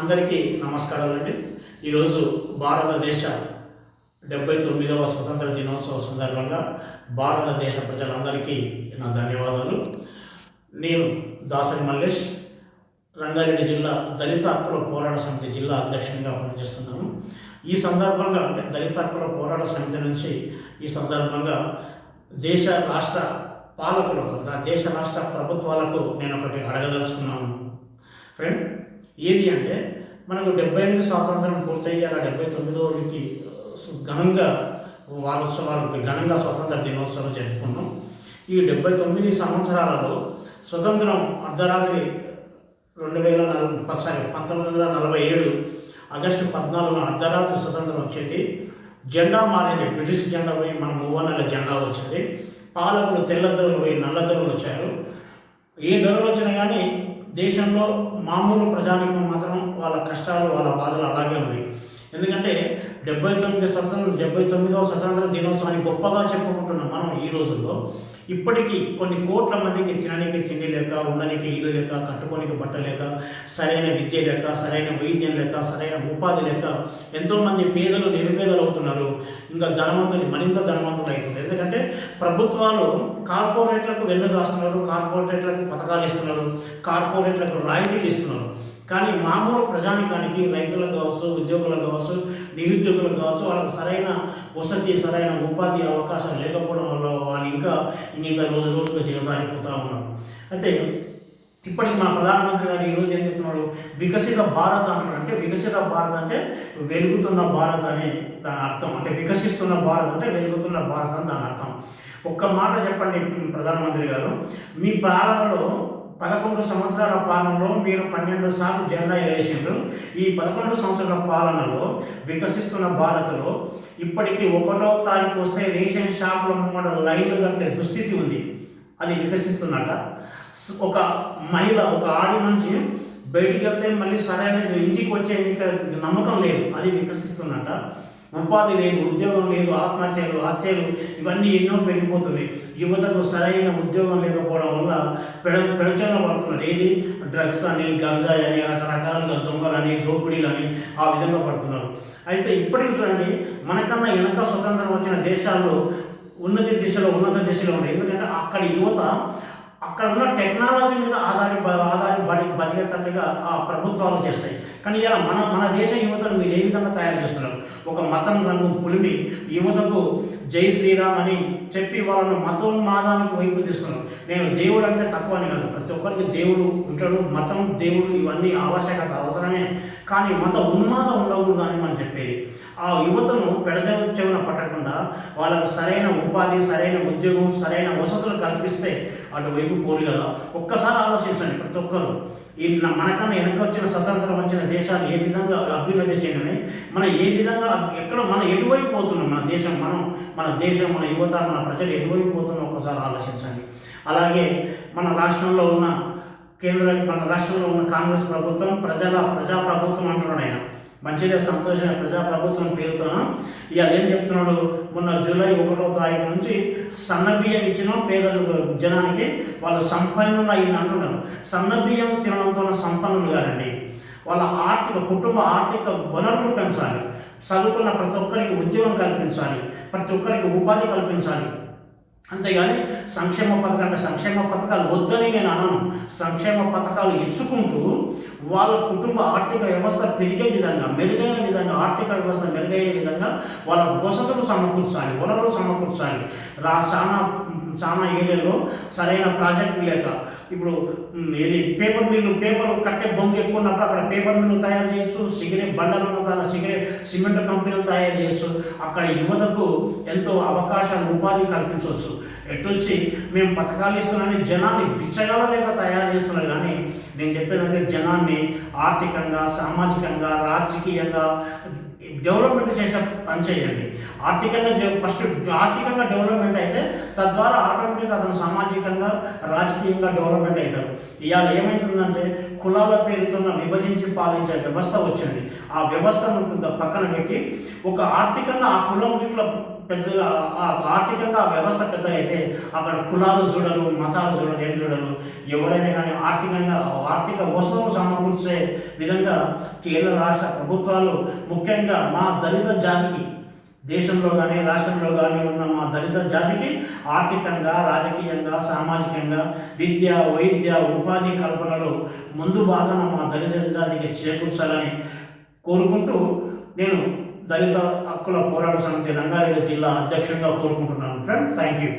అందరికీ నమస్కారాలండి. ఈరోజు భారతదేశ డెబ్బై తొమ్మిదవ స్వతంత్ర దినోత్సవ సందర్భంగా భారతదేశ ప్రజలందరికీ నా ధన్యవాదాలు. నేను దాసరి మల్లేష్ రంగారెడ్డి జిల్లా దళిత హక్కుల పోరాట సమితి జిల్లా అధ్యక్షునిగా పనిచేస్తున్నాను. ఈ సందర్భంగా అంటే దళిత హక్కుల పోరాట సమితి నుంచి ఈ సందర్భంగా దేశ రాష్ట్ర పాలకులకు నా దేశ రాష్ట్ర ప్రభుత్వాలకు నేను ఒకటి అడగదలుచుకున్నాను. ఫ్రెండ్ ఏది అంటే మనకు డెబ్బై ఎనిమిది స్వాతంత్రం పూర్తయ్యి అలా డెబ్బై తొమ్మిదోకి ఘనంగా వారోత్సవాలు ఘనంగా స్వతంత్ర దినోత్సవం జరుపుకున్నాం. ఈ డెబ్బై తొమ్మిది సంవత్సరాలలో స్వతంత్రం అర్ధరాత్రి రెండు వేల నలభై సారీ పంతొమ్మిది వందల నలభై ఏడు ఆగస్టు పద్నాలుగున అర్ధరాత్రి స్వతంత్రం వచ్చింది. జెండా మారింది బ్రిటిష్ జెండా పోయి మన మూవన్నెల జెండా వచ్చింది. పాలకులు తెల్ల ధరలు పోయి నల్ల ధరలు వచ్చారు. ఏ ధరలు వచ్చినా కానీ దేశంలో మామూలు ప్రజానికం మాత్రం వాళ్ళ కష్టాలు వాళ్ళ బాధలు అలాగే ఉన్నాయి. ఎందుకంటే డెబ్బై తొమ్మిది స్వతంత్ర డెబ్బై తొమ్మిదవ స్వతంత్ర దినోత్సవాన్ని గొప్పగా చెప్పుకుంటున్నాం మనం ఈ రోజుల్లో ఇప్పటికీ కొన్ని కోట్ల మందికి తినడానికి తిండి లేక ఉండడానికి ఇల్లు లేక కట్టుకోనికి బట్ట లేక సరైన విద్య లేక సరైన వైద్యం లేక సరైన ఉపాధి లేక ఎంతోమంది పేదలు నిరుపేదలు అవుతున్నారు. ఇంకా ధనవంతులు మరింత ధనవంతులు అవుతున్నారు. ఎందుకంటే ప్రభుత్వాలు కార్పొరేట్లకు వెన్నుదాస్తున్నారు కార్పొరేట్లకు పథకాలు ఇస్తున్నారు కార్పొరేట్లకు రాయితీలు ఇస్తున్నారు. కానీ మామూలు ప్రజానికానికి రైతులకు కావచ్చు ఉద్యోగులకు కావచ్చు నిరుద్యోగులకు కావచ్చు వాళ్ళకి సరైన వసతి సరైన ఉపాధి అవకాశం లేకపోవడం వల్ల వాళ్ళు ఇంకా ఇంకా రోజు రోజుగా దిగజారిపోతూ ఉన్నారు. అయితే ఇప్పటికి మన ప్రధానమంత్రి గారు ఈరోజు ఏం చెప్తున్నాడు వికసిత భారత్ అంటారు అంటే వికసిత భారత్ అంటే వెలుగుతున్న భారత్ అని దాని అర్థం. అంటే వికసిస్తున్న భారత్ అంటే వెలుగుతున్న భారత్ అని దాని అర్థం. ఒక్క మాట చెప్పండి ప్రధానమంత్రి గారు. మీ పాలనలో పదకొండు సంవత్సరాల పాలనలో మీరు పన్నెండు సార్లు జెండా ఎగరేసిండ్రు. ఈ పదకొండు సంవత్సరాల పాలనలో వికసిస్తున్న భారత్లో ఇప్పటికీ ఒకటో తారీఖు వస్తే రేషన్ షాపుల ముంగడ లైన్లు కట్టే దుస్థితి ఉంది. అది వికసిస్తున్నట. ఒక మహిళ ఒక ఆడి నుంచి బయటికి వెళ్తే మళ్ళీ సరైన ఇంటికి వచ్చే నమ్మకం లేదు. అది వికసిస్తున్నట. ఉపాధి లేదు ఉద్యోగం లేదు ఆత్మహత్యలు హత్యలు ఇవన్నీ ఎన్నో పెరిగిపోతున్నాయి. యువతకు సరైన ఉద్యోగం లేకపోవడం వల్ల పెడ పెడచన పడుతున్నారు. ఏది? డ్రగ్స్ అని గంజాయి అని రకరకాలుగా దొంగలని దోపిడీలని ఆ విధంగా పడుతున్నారు. అయితే ఇప్పటికీ చూడండి మనకన్నా వెనక స్వతంత్రం వచ్చిన దేశాల్లో ఉన్నత దిశలో ఉన్నత దిశలో ఉన్నాయి ఎందుకంటే అక్కడ యువత అక్కడ ఉన్న టెక్నాలజీ మీద ఆధారి ఆధారి బడి బతికేటట్టుగా ఆ ప్రభుత్వాలు చేస్తాయి. కానీ ఇలా మన మన దేశ యువతను మీరు ఏ విధంగా తయారు చేస్తున్నారు? ఒక మతం రంగు పులిమి యువతకు జై శ్రీరామ్ అని చెప్పి వాళ్ళను మతోన్మాదానికి వైపు తీస్తున్నారు నేను దేవుడు అంటే తక్కువ అని కాదు. ప్రతి ఒక్కరికి దేవుడు ఉంటాడు మతం దేవుడు ఇవన్నీ ఆవశ్యకత అవసరమే. కానీ మత ఉన్మాదం ఉండకూడదు అని మనం చెప్పేది. ఆ యువతను పెడద పట్టకుండా వాళ్ళకు సరైన ఉపాధి సరైన ఉద్యోగం సరైన వసతులు కల్పిస్తే అటువైపు పోరు కదా. ఒక్కసారి ఆలోచించండి ప్రతి ఒక్కరు. ఈ మనకన్నా వెనక వచ్చిన స్వతంత్రం వచ్చిన దేశాలు ఏ విధంగా అభివృద్ధి చేయాలని మన ఏ విధంగా ఎక్కడ మన ఎటువైపు పోతున్నాం మన దేశం మనం మన దేశం మన యువత మన ప్రజలు ఎటువైపు పోతున్నాం ఒకసారి ఆలోచించండి. అలాగే మన రాష్ట్రంలో ఉన్న కేంద్ర మన రాష్ట్రంలో ఉన్న కాంగ్రెస్ ప్రభుత్వం ప్రజల ప్రజా ప్రభుత్వం అంటున్నాడు ఆయన. మంచిగా సంతోషమైన ప్రజా ప్రభుత్వం పేరుతో. ఇవాళ ఏం చెప్తున్నాడు? మొన్న జూలై ఒకటో తారీఖు నుంచి సన్న బియ్యం ఇచ్చిన పేదలు జనానికి వాళ్ళు సంపన్నులు అయిన అంటున్నారు సన్న బియ్యం తినడంతో సంపన్నులు కాదండి. వాళ్ళ ఆర్థిక కుటుంబ ఆర్థిక వనరులు పెంచాలి. చదువుకున్న ప్రతి ఒక్కరికి ఉద్యోగం కల్పించాలి. ప్రతి ఒక్కరికి ఉపాధి కల్పించాలి. అంతేగాని సంక్షేమ పథకం అంటే సంక్షేమ పథకాలు వద్దని నేను అనను. సంక్షేమ పథకాలు ఇచ్చుకుంటూ వాళ్ళ కుటుంబ ఆర్థిక వ్యవస్థ పెరిగే విధంగా మెరుగైన విధంగా ఆర్థిక వ్యవస్థ మెరుగయ్యే విధంగా వాళ్ళ వసతులు సమకూర్చాలి వనరులు సమకూర్చాలి. రా చాలా చాలా ఏరియాలో సరైన ప్రాజెక్టు లేక ఇప్పుడు ఏది పేపర్ మిల్లు పేపర్ కట్టే బొంగు ఎక్కువ ఉన్నప్పుడు అక్కడ పేపర్ మిల్లు తయారు చేయొచ్చు సిగరెట్ బండలు ఉన్న సిగరెట్ సిమెంట్ కంపెనీలు తయారు చేయొచ్చు అక్కడ యువతకు ఎంతో అవకాశాలు ఉపాధి కల్పించవచ్చు. ఎటొచ్చి మేము పథకాలు ఇస్తున్నామని జనాన్ని బిచ్చగలలేక తయారు చేస్తున్నారు. కానీ నేను చెప్పేదంటే జనాన్ని ఆర్థికంగా సామాజికంగా రాజకీయంగా డెవలప్మెంట్ చేసే పనిచేయండి. ఆర్థికంగా ఫస్ట్ ఆర్థికంగా డెవలప్మెంట్ అయితే తద్వారా ఆటోమేటిక్గా అతను సామాజికంగా రాజకీయంగా డెవలప్మెంట్ అవుతారు. ఇవాళ ఏమవుతుందంటే కులాల పేరుతో విభజించి పాలించే వ్యవస్థ వచ్చింది. ఆ వ్యవస్థను పక్కన పెట్టి ఒక ఆర్థికంగా ఆ కులం ఇట్లా పెద్దగా ఆ ఆర్థికంగా ఆ వ్యవస్థ పెద్ద అయితే అక్కడ కులాలు చూడరు మతాలు చూడరు ఏం చూడరు. ఎవరైనా కానీ ఆర్థికంగా ఆర్థిక వస్తువులు సమకూర్చే విధంగా కేంద్ర రాష్ట్ర ప్రభుత్వాలు ముఖ్యంగా మా దళిత జాతికి దేశంలో కానీ రాష్ట్రంలో కానీ ఉన్న మా దళిత జాతికి ఆర్థికంగా రాజకీయంగా సామాజికంగా విద్య వైద్య ఉపాధి కల్పనలో ముందు భాగన మా దళిత జాతికి చేకూర్చాలని కోరుకుంటూ నేను దళిత హక్కుల పోరాట సమితి రంగారెడ్డి జిల్లా అధ్యక్షంగా కోరుకుంటున్నాను. Friend thank you